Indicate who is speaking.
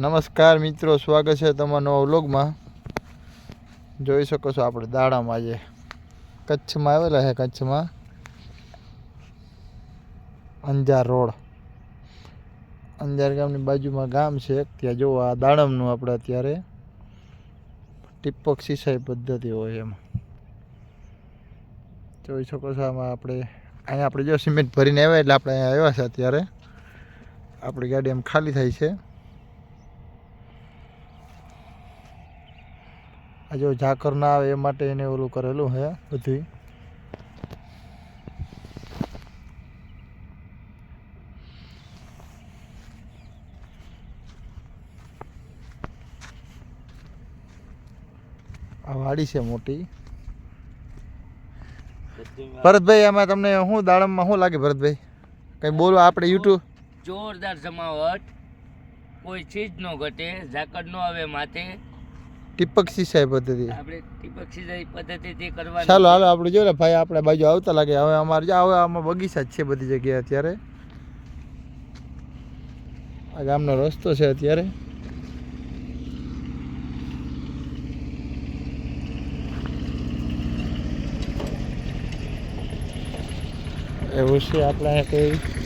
Speaker 1: નમસ્કાર મિત્રો, સ્વાગત છે તમારા નવા વ્લોગમાં. જોઈ શકો છો આપણે દાડામાં આજે. કચ્છમાં આવેલા છે, કચ્છમાં. અંજાર રોડ. અંજાર ગામની બાજુમાં ગામ છે, ત્યાં જો આ દાડમનું આપણે અત્યારે ટીપક સિંચાઈ પદ્ધતિ હોય એમાં. જોઈ શકો છો આમાં આપણે, અહીંયા આપણે જો સિમેન્ટ ભરીને આવ્યા, એટલે આપણે અહીંયા આવ્યા છે અત્યારે. આપણી ગાડી એમ ખાલી થાય છે. આ જો ઝાકર ના આવે એ માટે એને ઓલું કરેલું છે બધું આ વાડી છે મોટી. ભરતભાઈ આમાં તમને શું દાડમમાં શું લાગે ભરતભાઈ? કઈ બોલો આપણે યુટ્યુબ
Speaker 2: જોરદાર જમાવટ. કોઈ ચીજ નો ઘટે ઝાકળ નો આવે માથે.
Speaker 1: ટીપક સિંચાઈ પદ્ધતિ.
Speaker 2: આપણે ટીપક સિંચાઈ પદ્ધતિથી કરવાની
Speaker 1: ચાલો હાલો આપણે જો ને ભાઈ આપણે બાજુ આવતા લાગે. હવે અમારે હવે આમાં બગીચા જ છે બધી જગ્યાએ અત્યારે. આ ગામનો રસ્તો છે અત્યારે. એવું છે આપણે કંઈ